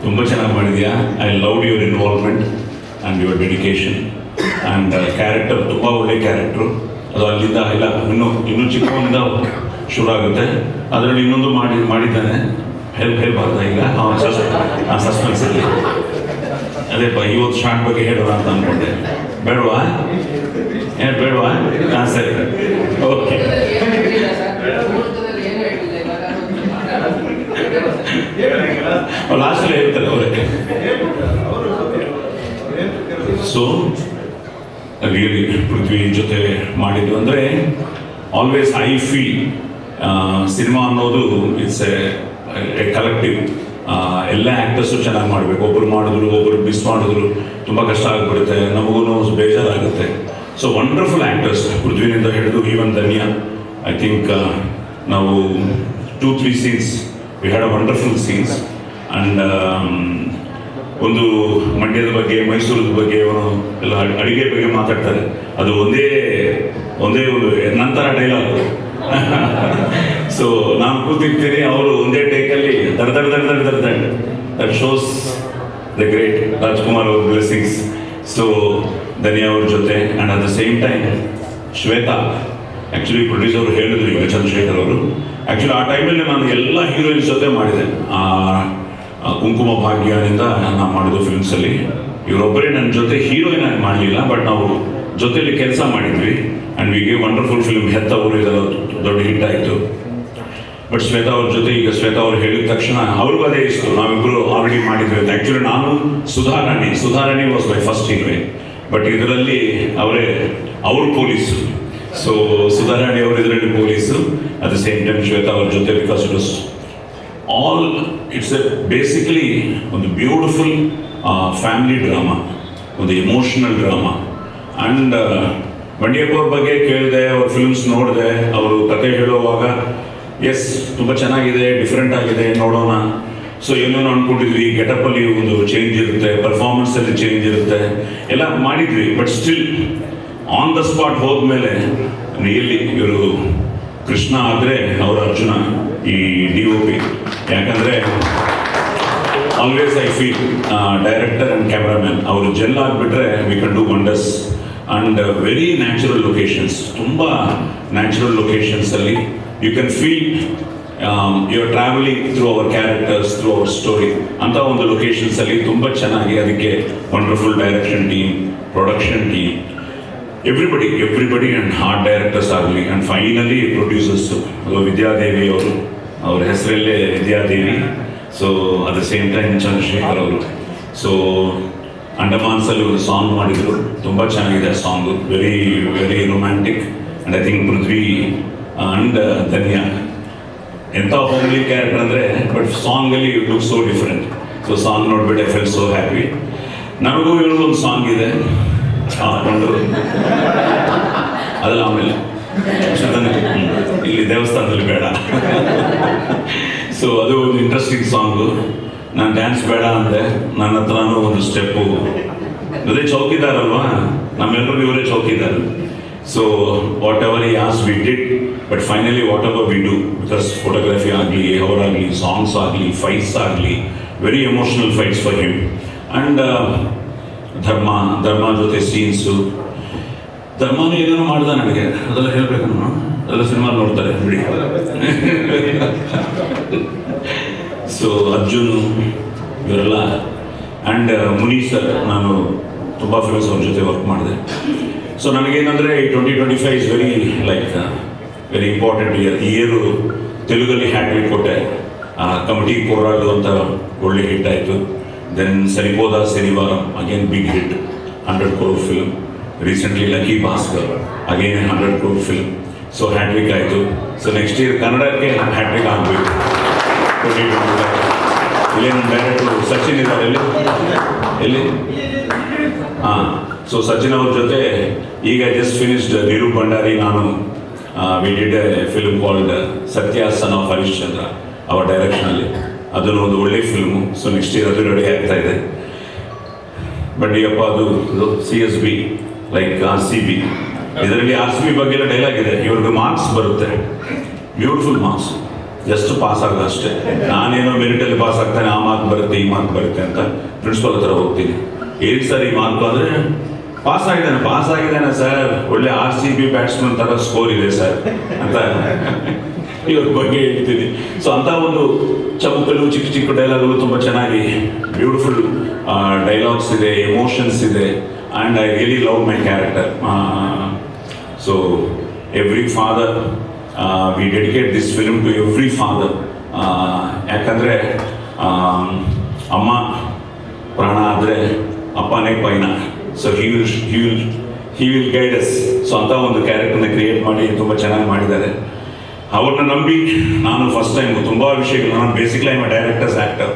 ತುಂಬ ಚೆನ್ನಾಗಿ ಮಾಡಿದ್ಯಾ? I love your involvement and your dedication and character ತುಂಬ ಒಳ್ಳೆ ಕ್ಯಾರೆಕ್ಟ್ರು ಅದು ಅಲ್ಲಿಂದ ಇಲ್ಲ ಇನ್ನೂ ಇನ್ನೂ ಚಿಕ್ಕವನಿಂದ ಶುರು ಆಗುತ್ತೆ. ಅದರಲ್ಲಿ ಇನ್ನೊಂದು ಮಾಡಿ ಮಾಡಿದ್ದಾನೆ. ಹೆಲ್ಪ್ ಹೆಲ್ಪ್ ಆಗ್ತಾ ಈಗ ಅವನ ಸಸ್ ಸಸ್ಪೆನ್ಸಲ್ಲಿ ಅದೇಪ್ಪ ಇವತ್ತು ಶಾರ್ಟ್ ಬಗ್ಗೆ ಹೇಳೋಣ ಅಂತ ಅಂದ್ಕೊಂಡೆ ಬೇಡವಾ ಏನು ಬೇಡವಾ ಹಾಂ ಸರಿ ಓಕೆ ಲಾಸ್ಟಲ್ಲಿ ಹೇಳ್ತಾರೆ ಅವರಿಗೆ ಸೊ ರಿಯಲಿ ಪೃಥ್ವಿ ಜೊತೆ ಮಾಡಿದ್ದು ಅಂದರೆ ಆಲ್ವೇಸ್ ಐ ಫೀಲ್ ಸಿನಿಮಾ ಅನ್ನೋದು ಇಟ್ಸ್ ಎ ಕಲೆಕ್ಟಿವ್ ಎಲ್ಲ ಆ್ಯಕ್ಟರ್ಸು ಚೆನ್ನಾಗಿ ಮಾಡಬೇಕು. ಒಬ್ಬರು ಮಾಡಿದ್ರು ಒಬ್ಬರು ಮಿಸ್ ಮಾಡಿದ್ರು ತುಂಬ ಕಷ್ಟ ಆಗಿಬಿಡುತ್ತೆ. ನಮಗೂ ಬೇಜಾರಾಗುತ್ತೆ. ಸೊ ವಂಡರ್ಫುಲ್ ಆ್ಯಕ್ಟರ್ಸ್ ಪೃಥ್ವಿನಿಂದ ಹಿಡಿದು ಈವನ್ ಧನ್ಯ. ಐ ಥಿಂಕ್ ನಾವು two three scenes we had a wonderful scenes and ಒಂದು ಮಂಡ್ಯದ ಬಗ್ಗೆ, ಮೈಸೂರದ ಬಗ್ಗೆ ಎಲ್ಲ ಅಡುಗೆ ಅಡಿಗೆ ಬಗ್ಗೆ ಮಾತಾಡ್ತಾರೆ. ಅದು ಒಂದೇ ಒಂದೇ ಒಂದು ನಂತರ ಡೈಲಾಗ್ <laughs> ಸೊ ನಾನು ಕೂತಿರ್ತೀನಿ, ಅವರು ಒಂದೇ ಟೇಕಲ್ಲಿ there there there there there that shows the great Rajkumar ಅವ್ರ ಬ್ಲೆಸ್ಸಿಂಗ್ಸ್ ಸೊ ಧನಿಯಾ ಅವ್ರ ಜೊತೆ and at the same time Shweta actually producer ಹೇಳಿದ್ರು ಈಗ, ಚಂದ್ರಶೇಖರ್ ಅವರು. ಆ್ಯಕ್ಚುಲಿ ಆ ಟೈಮಲ್ಲಿ ನಾನು ಎಲ್ಲ ಹೀರೋಯಿನ್ಸ್ ಜೊತೆ ಮಾಡಿದೆ. ಕುಂಕುಮ ಭಾಗ್ಯದಿಂದ ನಾನು ಮಾಡಿದ್ದು ಫಿಲ್ಮ್ಸಲ್ಲಿ ಇವರೊಬ್ಬರೇ ನನ್ನ ಜೊತೆ ಹೀರೋಯಿನ್ ಆಗಿ ಮಾಡಲಿಲ್ಲ ಬಟ್ ನಾವು ಜೊತೆಯಲ್ಲಿ ಕೆಲಸ ಮಾಡಿದ್ವಿ. ಆ್ಯಂಡ್ ಗೇ ವಂಡರ್ಫುಲ್ ಫಿಲ್ಮ್ ಹೆತ್ತವರು ಇದೆಲ್ಲ ದೊಡ್ಡ ಹಿಟ್ ಆಯಿತು. ಬಟ್ ಶ್ವೇತಾ ಅವ್ರ ಜೊತೆ ಈಗ ಶ್ವೇತಾ ಅವ್ರು ಹೇಳಿದ ತಕ್ಷಣ ಅವ್ರಿಗೂ ಅದೇ ಇಷ್ಟು. ನಾವಿಬ್ಬರು ಆಲ್ರೆಡಿ ಮಾಡಿದ್ವಿ. ಅಂತ ಆ್ಯಕ್ಚುಲಿ ನಾನು Sudharani. Sudharani was my first heroine but ಇದರಲ್ಲಿ ಅವರೇ, ಅವರು ಪೊಲೀಸು ಸೊ ಸುಧಾರಾಣಿ ಅವರು ಇದರಲ್ಲಿ police at the same time Shweta ಅವ್ರ ಜೊತೆ because it was all it's a basically ಒಂದು ಬ್ಯೂಟಿಫುಲ್ ಫ್ಯಾಮಿಲಿ ಡ್ರಾಮಾ ಒಂದು ಎಮೋಷನಲ್ ಡ್ರಾಮಾ ಆ್ಯಂಡ್ ಬಂಡಿಯಪ್ಪವ್ರ ಬಗ್ಗೆ ಕೇಳಿದೆ, ಅವ್ರ ಫಿಲ್ಮ್ಸ್ ನೋಡಿದೆ, ಅವರು ಕತೆ ಹೇಳುವಾಗ ಎಸ್ ತುಂಬ ಚೆನ್ನಾಗಿದೆ ಡಿಫ್ರೆಂಟ್ ಆಗಿದೆ, ನೋಡೋಣ. ಸೊ ಏನೋ ಅನ್ಕೊಂಡಿದ್ವಿ ಗೆಟಪಲ್ಲಿ ಒಂದು ಚೇಂಜ್ ಇರುತ್ತೆ ಪರ್ಫಾರ್ಮೆನ್ಸಲ್ಲಿ ಚೇಂಜ್ ಇರುತ್ತೆ. ಎಲ್ಲ ಮಾಡಿದ್ವಿ but still on the spot ಹೋದ್ಮೇಲೆ ರಿಯಲಿ ಇವರು ಕೃಷ್ಣ ಆದರೆ ಅವರ ಅರ್ಜುನ, ಈ ಡಿ ಒ ಪಿ ಯಾಕಂದರೆ always I feel director and cameraman ಅವರು ಜೆಲ್ ಆಗಿಬಿಟ್ರೆ we can do wonders and very natural locations ತುಂಬ natural ಲೊಕೇಶನ್ಸಲ್ಲಿ you can feel you are travelling through our characters through our story ಅಂತ ಒಂದು ಲೊಕೇಶನ್ಸಲ್ಲಿ ತುಂಬ ಚೆನ್ನಾಗಿ ಅದಕ್ಕೆ wonderful direction team production team everybody everybody and art directors ಆಗಲಿ. And finally producers ಅದು ವಿದ್ಯಾದೇವಿ ಅವರು. ಅವ್ರ ಹೆಸರಲ್ಲೇ Vidyadevi. So at the same time Chandrashekhar ಅವರು. ಸೊ ಅಂಡಮಾನ್ಸಲ್ಲಿ ಒಂದು ಸಾಂಗ್ ಮಾಡಿದರು. ತುಂಬ ಚೆನ್ನಾಗಿದೆ ಆ song very very romantic and I think Prithvi and Dhanya ಎಂಥ ಹೋಮ್ಲಿ ಕ್ಯಾರೆಕ್ಟರ್ ಅಂದರೆ but ಸಾಂಗಲ್ಲಿ you look so different so song ನೋಡ್ಬಿಟ್ಟು ಐ ಫೆಲ್ ಸೋ ಹ್ಯಾಪಿ ನನಗೂ ಒಂದು ಸಾಂಗ್ ಇದೆ. ಒಂದು. ಅದೆಲ್ಲ ಆಮೇಲೆ. ಇಲ್ಲಿ ದೇವಸ್ಥಾನದಲ್ಲಿ ಬೇಡ. ಸೊ ಅದು ಒಂದು ಇಂಟ್ರೆಸ್ಟಿಂಗ್ ಸಾಂಗು ನಾನು ಡ್ಯಾನ್ಸ್ ಬೇಡ ಅಂದೆ ನನ್ನ ಹತ್ರನೂ ಒಂದು ಸ್ಟೆಪ್ಪು ಇವರೇ ಚೌಕಿದಾರಲ್ವಾ? ಅಲ್ವಾ ನಮ್ಮೆಲ್ಲರಿಗೂ ಇವರೇ ಚೌಕಿದಾರ್. ಸೊ ವಾಟ್ ಎವರ್ ಈ as we did but finally whatever we do because photography ಆಗಲಿ ಅವರಾಗಲಿ ಸಾಂಗ್ಸ್ ಆಗಲಿ ಫೈಟ್ಸ್ ಆಗಲಿ very emotional fights for him and Dharma Dharma ಜೊತೆ ಸೀನ್ಸು ಧರ್ಮನೂ ಏನೇನೋ ಮಾಡ್ದ ನನಗೆ. ಅದೆಲ್ಲ ಹೇಳ್ಬೇಕು ನಾನು. ಅದೆಲ್ಲ ಸಿನಿಮಾ ನೋಡ್ತಾರೆ. ಬಿಡಿ. <laughs> ಸೊ ಅರ್ಜುನ್ ಇವರೆಲ್ಲ ಆ್ಯಂಡ್ ಮುನಿ ಸರ್ ನಾನು ತುಂಬ ಫೇಮಸ್ ಅವ್ರ ಜೊತೆ ವರ್ಕ್ ಮಾಡಿದೆ. So ನನಗೇನಂದರೆ twenty twenty five is very like very important year ಈ ಇಯರು ತೆಲುಗಲ್ಲಿ ಹ್ಯಾಟ್ರಿಕ್ ಕೊಟ್ಟೆ. ಕಮಿಟಿ ಕೋರಾಡು ಅಂತ ಒಳ್ಳೆ ಹಿಟ್ ಆಯಿತು. Then Saripodhaa Sanivaaram again big hit hundred crore film recently Lucky Bhaskar again hundred crore film so hat-trick ಆಯಿತು. So next year ಕನ್ನಡಕ್ಕೆ hat trick ಆಗಬೇಕು. ಇಲ್ಲೇ ನಮ್ಮ ಡೈರೆಕ್ಟರ್ ಸಚಿನ್ ಇದ್ದಾರೆ ಎಲ್ಲಿ ಎಲ್ಲಿ? ಹಾಂ ಸೊ ಸಚಿನ್ ಅವ್ರ ಜೊತೆ ಈಗ ಜಸ್ಟ್ ಫಿನಿಶ್ಡ್ ನಿರು ಭಂಡಾರಿ ನಾನು we did a film called ಸತ್ಯಾಸನ son of Harishchandra ಅವರ ಡೈರೆಕ್ಷನಲ್ಲಿ ಅದನ್ನು ಒಂದು ಒಳ್ಳೆ ಫಿಲ್ಮು ಸೊ ನೆಕ್ಸ್ಟ್ ಇಯರ್ ಅದು ರೆಡಿ ಆಗ್ತಾ ಇದೆ. ಬಟ್ ಅದು C S B like R C B ಇದರಲ್ಲಿ ಆರ್ ಸಿ ಬಿ ಬಗ್ಗೆ ಡೈಲಾಗ್ ಇದೆ. ಇವ್ರಿಗೆ ಮಾರ್ಕ್ಸ್ ಬರುತ್ತೆ. ಬ್ಯೂಟಿಫುಲ್ ಮಾರ್ಕ್ಸ್ ಜಸ್ಟ್ ಪಾಸ್ ಆಗೋದು ಅಷ್ಟೇ. ನಾನೇನೋ ಮೆರಿಟಲ್ಲಿ ಪಾಸ್ ಆಗ್ತಾನೆ, ಆ ಮಾರ್ಕ್ ಬರುತ್ತೆ, ಈ ಮಾರ್ಕ್ ಬರುತ್ತೆ ಅಂತ ಪ್ರಿನ್ಸಿಪಲ್ ಹತ್ರ ಹೋಗ್ತೀನಿ. ಏನ್ ಸರ್ ಈ ಮಾರ್ಕ್ ಅಂದರೆ ಪಾಸ್ ಆಗಿದ್ದಾನೆ ಪಾಸ್ ಆಗಿದ್ದಾನೆ ಸರ್. ಒಳ್ಳೆ ಆರ್ ಸಿ ಬಿ ಬ್ಯಾಟ್ಸ್ಮನ್ ಥರ ಸ್ಕೋರ್ ಇದೆ ಸರ್. ಅಂತ. ಇವ್ರ ಬಗ್ಗೆ ಹೇಳ್ತೀನಿ. ಸೊ ಅಂತ ಒಂದು ಚಮಕಲು, ಚಿಕ್ಕ ಚಿಕ್ಕ ಡೈಲಾಗ್ಗಳು ತುಂಬ ಚೆನ್ನಾಗಿ ಬ್ಯೂಟಿಫುಲ್ ಡೈಲಾಗ್ಸ್ ಇದೆ ಎಮೋಷನ್ಸ್ ಇದೆ. And I really love my character so every father we dedicate this film to every father ಯಾಕಂದರೆ ಅಮ್ಮ ಪ್ರಾಣ ಆದರೆ ಅಪ್ಪನೇ ಪೈನ. So he will he will he will guide us so ಅಂತ ಒಂದು ಕ್ಯಾರೆಕ್ಟರ್ನ ಕ್ರಿಯೇಟ್ ಮಾಡಿ ತುಂಬ ಚೆನ್ನಾಗಿ ಮಾಡಿದ್ದಾರೆ. ಅವ್ರನ್ನ ನಂಬಿ ನಾನು ಫಸ್ಟ್ ಟೈಮ್ ತುಂಬ ವಿಷಯಗಳು ನಾನು ಬೇಸಿಕ್ಲಿ ಐಮ್ ಡೈರೆಕ್ಟರ್ಸ್ ಆ್ಯಕ್ಟರ್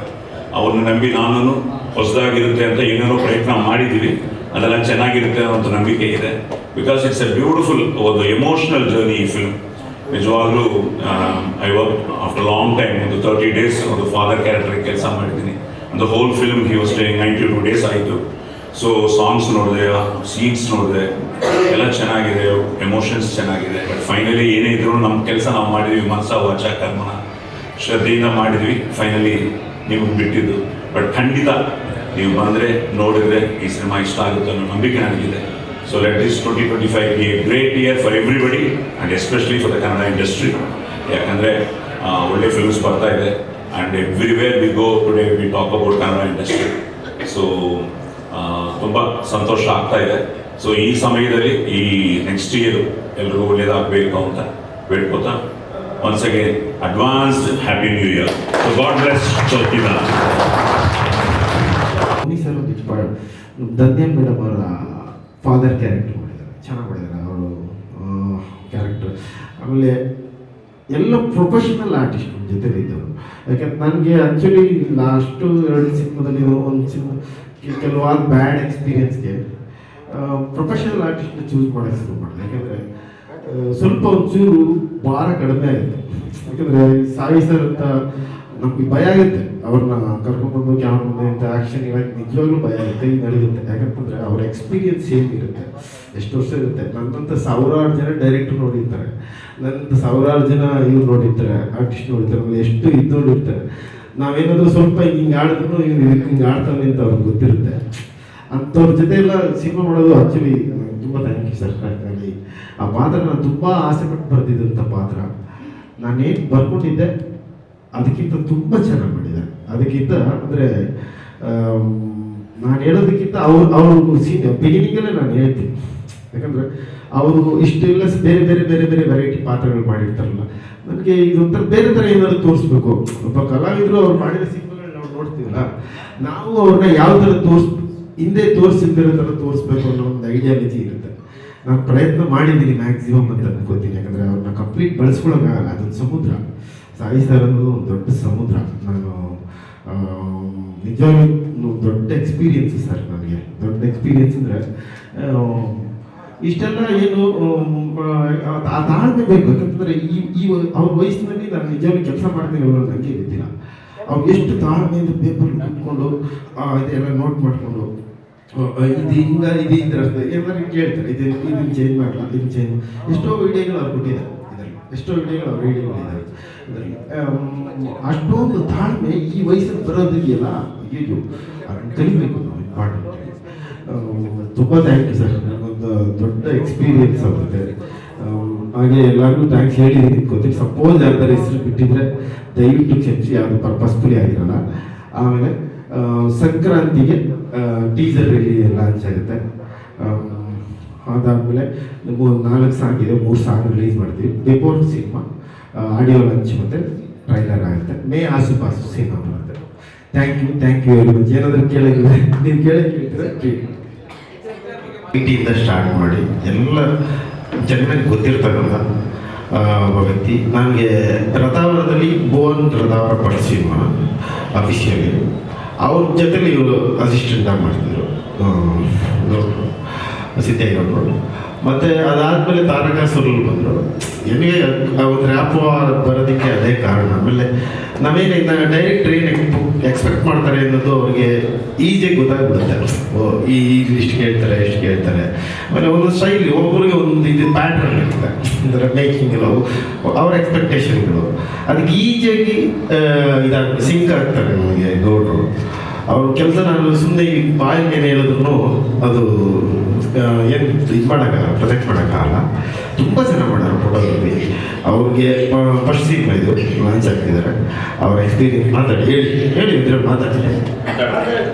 ಅವ್ರನ್ನ ನಂಬಿ ನಾನು ಹೊಸದಾಗಿರುತ್ತೆ ಅಂತ ಏನೇನೋ ಪ್ರಯತ್ನ ಮಾಡಿದ್ದೀವಿ ಅದೆಲ್ಲ ಚೆನ್ನಾಗಿರುತ್ತೆ ಅನ್ನೋ ನಂಬಿಕೆ ಇದೆ. ಬಿಕಾಸ್ ಇಟ್ಸ್ ಎ ಬ್ಯೂಟಿಫುಲ್ ಒಂದು ಎಮೋಷನಲ್ ಜರ್ನಿ ಈ ಫಿಲ್ಮ್ ನಿಜವಾಗ್ಲೂ I work after long time ಒಂದು ತರ್ಟಿ ಡೇಸ್ ಒಂದು ಫಾದರ್ ಕ್ಯಾರೆಕ್ಟರ್ ಕೆಲಸ ಮಾಡಿದ್ದೀನಿ. ಒಂದು whole film he was staying ninety two days ಆಯಿತು. ಸೊ ಸಾಂಗ್ಸ್ ನೋಡಿದೆ ಸೀನ್ಸ್ ನೋಡಿದೆ, ಎಲ್ಲ ಚೆನ್ನಾಗಿದೆ ಎಮೋಷನ್ಸ್ ಚೆನ್ನಾಗಿದೆ. ಬಟ್ ಫೈನಲಿ ಏನೇ ಇದ್ರು ನಮ್ಮ ಕೆಲಸ ನಾವು ಮಾಡಿದ್ವಿ ಮನಸ ವಾಚ, ಕರ್ಮನ ಶ್ರದ್ಧೆಯಿಂದ ಮಾಡಿದ್ವಿ. ಫೈನಲಿ ನೀವು ಬಿಟ್ಟಿದ್ದು. ಬಟ್ ಖಂಡಿತ ನೀವು ಬಂದರೆ, ನೋಡಿದರೆ ಈ ಸಿನಿಮಾ ಇಷ್ಟ ಆಗುತ್ತೆ ಅನ್ನೋ ನಂಬಿಕೆ ನನಗಿದೆ. So let this twenty twenty five great a great year for especially and especially for industry. ಯಾಕಂದರೆ ಒಳ್ಳೆ ಫಿಲ್ಮ್ಸ್ ಬರ್ತಾ ಇದೆ and everywhere we go today we talk about Kannada industry so ತುಂಬ ಸಂತೋಷ ಆಗ್ತಾ ಇದೆ. ಸೊ ಈ ಸಮಯದಲ್ಲಿ ಈ ನೆಕ್ಸ್ಟ್ ಇಯರ್ ಎಲ್ರಿಗೂ ಒಳ್ಳೇದಾಗಬೇಕು ಅಂತ ಬೇಡ್ಕೋತಾ once again advanced happy new year so God bless Chowkidar sir Dhanya madam father character ಮಾಡಿದ್ದಾರೆ. ಚೆನ್ನಾಗಿ ಮಾಡಿದ್ದಾರೆ ಅವರು. ಕ್ಯಾರೆಕ್ಟರ್ ಆಮೇಲೆ ಎಲ್ಲ ಪ್ರೊಫೆಷನಲ್ ಆರ್ಟಿಸ್ಟ್ ಜೊತೆ ಇದ್ದವರು. ಯಾಕಂದ್ರೆ ನನಗೆ ಆ್ಯಕ್ಚುಲಿ ಲಾಸ್ಟು ಎರಡು ಸಿನಿಮಾದಲ್ಲಿ ಒಂದು ಸಿನಿಮಾ ಕೆಲವಾದ ಬ್ಯಾಡ್ ಎಕ್ಸ್ಪೀರಿಯನ್ಸ್ಗೆ ಪ್ರೊಫೆಷನಲ್ ಆರ್ಟಿಸ್ಟ್ನ ಚೂಸ್ ಮಾಡೋಕ್ಕೆ ಶುರು ಮಾಡಿದೆ. ಯಾಕಂದರೆ ಸ್ವಲ್ಪ ಒಂಚೂರು ಭಾರ ಕಡಿಮೆ ಆಯಿತು. ಯಾಕಂದರೆ ಸಾಯಿಸರ್ ಅಂತ ನಮಗೆ ಭಯ ಆಗುತ್ತೆ ಅವ್ರನ್ನ ಕರ್ಕೊಂಡ್ಬಂದು ಕ್ಯಾಮ್ ಮುಂದೆ ಅಂತ ಆ್ಯಕ್ಷನ್ ಇವಾಗ ನಿಜವಾಗ್ಲೂ ಭಯ ಇರುತ್ತೆ ಈಗ ನಡೆಯುತ್ತೆ. ಯಾಕಂತಂದರೆ ಅವ್ರ ಎಕ್ಸ್ಪೀರಿಯನ್ಸ್ ಇರುತ್ತೆ. ಎಷ್ಟು ವರ್ಷ ಇರುತ್ತೆ? ನನ್ನಂತ ಸಾವಿರಾರು ಜನ ಡೈರೆಕ್ಟರ್ ನೋಡಿರ್ತಾರೆ. ನನ್ನಂತ ಸಾವಿರಾರು ಜನ ಇವ್ರು ನೋಡಿರ್ತಾರೆ ಆರ್ಟಿಸ್ಟ್ ನೋಡಿರ್ತಾರೆ ಎಷ್ಟು ಇದು ನೋಡಿರ್ತಾರೆ. ನಾವೇನಾದರೂ ಸ್ವಲ್ಪ ಹಿಂಗೆ ಆಡಿದ್ರು, ಇವ್ರು ಹಿಂಗೆ ಆಡ್ತಾನೆ ಅಂತ ಅವ್ರಿಗೆ ಗೊತ್ತಿರುತ್ತೆ. ಅಂಥವ್ರ ಜೊತೆ ಎಲ್ಲ ಸಿನಿಮಾ ಮಾಡೋದು ಆಕ್ಚುಲಿ ತುಂಬ ಥ್ಯಾಂಕ್ ಯು ಸರ್ ಕರೆಕ್ಟಾಗಿ ಆ ಪಾತ್ರ ನಾನು ತುಂಬ ಆಸೆ ಪಟ್ಟು ಬರ್ತಿದ್ದಂಥ ಪಾತ್ರ. ನಾನೇನು ಬರ್ಕೊಂಡಿದ್ದೆ, ಅದಕ್ಕಿಂತ ತುಂಬ ಚೆನ್ನಾಗಿ ಮಾಡಿದ್ದಾರೆ ಅದಕ್ಕಿಂತ, ಅಂದರೆ ನಾನು ಹೇಳೋದಕ್ಕಿಂತ ಅವ್ರು, ಅವ್ರ ಬಿಗಿನಿಂಗಲ್ಲೇ ನಾನು ಹೇಳ್ತೀನಿ. ಯಾಕಂದರೆ, ಅವರು ಇಷ್ಟೆಲ್ಲ ಬೇರೆ ಬೇರೆ ಬೇರೆ ಬೇರೆ ವೆರೈಟಿ ಪಾತ್ರಗಳು ಮಾಡಿರ್ತಾರಲ್ಲ. ನನಗೆ ಇದೊಂಥರ ಬೇರೆ ಥರ ಏನಾದ್ರು ತೋರಿಸ್ಬೇಕು. ಒಬ್ಬ ಕಲಾವಿದರು ಅವ್ರು ಮಾಡಿದ ಸಿನಿಮಾಗಳನ್ನ ನಾವು ನೋಡ್ತೀವಲ್ಲ, ನಾವು ಅವ್ರನ್ನ ಯಾವ ಥರ ತೋರಿಸ್, ಹಿಂದೆ ತೋರಿಸಿದ್ದಿರೋ ಥರ ತೋರಿಸ್ಬೇಕು ಅನ್ನೋ ಒಂದು ಐಡಿಯಾಲಜಿ ಇರುತ್ತೆ. ನಾನು ಪ್ರಯತ್ನ ಮಾಡಿದ್ದೀನಿ ಮ್ಯಾಕ್ಸಿಮಮ್ ಅಂತ ಅನ್ಕೋತೀನಿ. ಯಾಕಂದರೆ ಅವ್ರನ್ನ ಕಂಪ್ಲೀಟ್ ಬಳಸ್ಕೊಳಕ್ಕಾಗಲ್ಲ. ಅದೊಂದು ಸಮುದ್ರ. ಸಾಯಿಸ್ತಾರೆ ಅನ್ನೋದು ಒಂದು ದೊಡ್ಡ ಸಮುದ್ರ. ನಾನು ನಿಜವಾಗ್ಲೂ ದೊಡ್ಡ ಎಕ್ಸ್ಪೀರಿಯನ್ಸ್ ಸರ್ ನನಗೆ. ದೊಡ್ಡ ಎಕ್ಸ್ಪೀರಿಯನ್ಸ್ ಅಂದರೆ ಇಷ್ಟೆಲ್ಲ ಏನು ಆ, ಆ ತಾಳ್ಮೆ ಬೇಕು. ಯಾಕಂತಂದರೆ ಈ ಈ ಅವ್ರ ವಯಸ್ಸಿನಲ್ಲಿ ನಾನು ನಿಜವಾಗ್ಲೂ ಕೆಲಸ ಮಾಡ್ತೀನಿ ಅವರು ನನಗೆ ಗೊತ್ತಿಲ್ಲ. ಅವ್ರು ಎಷ್ಟು ತಾಳ್ಮೆಯಿಂದ ಪೇಪರ್ ಕುತ್ಕೊಂಡು ಇದೆಲ್ಲ ನೋಟ್ ಮಾಡಿಕೊಂಡು ಇದು ಹಿಂಗ ಇದು ಇದ್ರ ಎಲ್ಲರೂ ಕೇಳ್ತಾರೆ ಇದು ಇದನ್ನು ಚೇಂಜ್ ಮಾಡಲ್ಲ ಇದನ್ನು ಚೇಂಜ್ ಎಷ್ಟೋ ವಿಡಿಯೋಗಳು ಅವ್ರು ಕೊಟ್ಟಿದ್ದಾರೆ ಇದರಲ್ಲಿ. ಎಷ್ಟೋ ವಿಡಿಯೋಗಳು ಅವ್ರು ವಿಡಿಯೋಗಳಿದ್ದಾರೆ ಅಷ್ಟೊಂದು ತಾಳ್ಮೆ ಈ ವಯಸ್ಸಲ್ಲಿ ಬರೋದಿದೆಯಲ್ಲ? ಅಯ್ಯೋ ಅದನ್ನು ಕಲಿಬೇಕು ನಾವು ಇಂಪಾರ್ಟೆಂಟ್ ತುಂಬ ಥ್ಯಾಂಕ್ ಯು ಸರ್ ನನಗೊಂದು ದೊಡ್ಡ ಎಕ್ಸ್ಪೀರಿಯನ್ಸ್ ಆಗುತ್ತೆ. ಹಾಗೆ ಎಲ್ಲರಿಗೂ ಥ್ಯಾಂಕ್ಸ್ ಹೇಳಿದ್ದೀನಿ. ಗೊತ್ತಿಲ್ಲ ಸಪೋಸ್ ಯಾರ್ದಾರು ಹೆಸರು ಬಿಟ್ಟಿದ್ರೆ ದಯವಿಟ್ಟು ಕ್ಷಮಿಸಿ ಯಾವುದು ಪರ್ಪಸ್ಫುಲಿ ಆಗಿರಲ್ಲ. ಆಮೇಲೆ ಸಂಕ್ರಾಂತಿಗೆ ಟೀಸರ್ ಎಲ್ಲ ಲಾಂಚ್ ಆಗುತ್ತೆ. ಅದಾದಮೇಲೆ ಒಂದು ನಾಲ್ಕು ಸಾಂಗ್ ಇದೆ ಮೂರು ಸಾಂಗ್ ರಿಲೀಸ್ ಮಾಡ್ತೀವಿ. ಬಿಫೋರ್ ಸಿನಿಮಾ ಆಡಿಯೋ ಲಾಂಚ್ ಮತ್ತು ಟ್ರೈಲರ್ ಆಗುತ್ತೆ. ಮೇ ಆಸುಪಾಸು ಸಿನಿಮಾ ಬರುತ್ತೆ thank you thank you very much ಏನಾದರೂ ಕೇಳಿದ್ರೆ, ನೀವು ಕೇಳಿ ಕೇಳ್ತೀರಾ ಕೇಳಿ ಇಂದ ಸ್ಟಾರ್ಟ್ ಮಾಡಿ, ಎಲ್ಲ ಜನರಿಗೆ ಗೊತ್ತಿರ್ತಕ್ಕಂಥ ಒಬ್ಬ ವ್ಯಕ್ತಿ. ನನಗೆ ರಥಾವರದಲ್ಲಿ ಭುವನ್ ರಥಾವರ ಪಡ ಸಿನಿಮಾ ಅಫಿಷಿಯಲಿ ಅವ್ರ ಜೊತೆಲಿ ಇವರು ಅಸಿಸ್ಟೆಂಟಾಗಿ ಮಾಡ್ತಿದ್ರು. ಸಿದ್ದೇಗೌಡರು ಮತ್ತು ಅದಾದಮೇಲೆ ತಾರಕಾಸುರಲ್ಲಿ ಬಂದರು. ನಿಮಗೆ ಒಂದು ರ್ಯಾಪ್ ಬರೋದಕ್ಕೆ ಅದೇ ಕಾರಣ. ಆಮೇಲೆ ನಾವೇನು ಡೈರೆಕ್ಟ್ ಏನು ಎಕ್ಸ್ಪೆಕ್ಟ್ ಮಾಡ್ತಾರೆ ಅನ್ನೋದು ಅವ್ರಿಗೆ ಈಜಿಯಾಗಿ ಗೊತ್ತಾಗ್ಬಿಡುತ್ತೆ. ಓ, ಈ ಇಷ್ಟು ಕೇಳ್ತಾರೆ ಎಷ್ಟು ಕೇಳ್ತಾರೆ. ಆಮೇಲೆ ಒಂದು ಸ್ಟೈಲ್ ಒಬ್ಬರಿಗೆ ಒಂದು ಇದು ಪ್ಯಾಟ್ರನ್ ಇರುತ್ತೆ. ಅಂದರೆ ಮೇಕಿಂಗ್ ಅವು ಅವ್ರ ಎಕ್ಸ್ಪೆಕ್ಟೇಷನ್ಗಳು ಅದಕ್ಕೆ ಈಜಿಯಾಗಿ ಇದಾಗ ಸಿಂಕ್ ಆಗ್ತಾರೆ ನಮಗೆ ಗೌಡ್ರು. ಅವ್ರ ಕೆಲಸ ನಾನು ಸುಮ್ಮನೆ ಬಾಯಿ ಮೇಲೆ ಹೇಳಿದ್ರು ಅದು ಏನು ಇದು ಮಾಡೋಕ್ಕಾಗಲ್ಲ ಪ್ರೊಜೆಕ್ಟ್ ಮಾಡೋಕ್ಕಾಗಲ್ಲ. ತುಂಬ ಜನ ಮಾಡೋರು ಫೋಟೋಗ್ರಫಿ ಅವ್ರಿಗೆ ಫಸ್ಟ್ ಸೀಟ್ ಇದು, ಲಾಂಚ್ ಆಗ್ತಿದ್ದಾರೆ. ಅವ್ರ ಎಕ್ಸ್ಪೀರಿಯನ್ಸ್ ಮಾತಾಡಿ, ಹೇಳಿ ಹೇಳಿ, ಇದ್ರೆ ಮಾತಾಡಿ.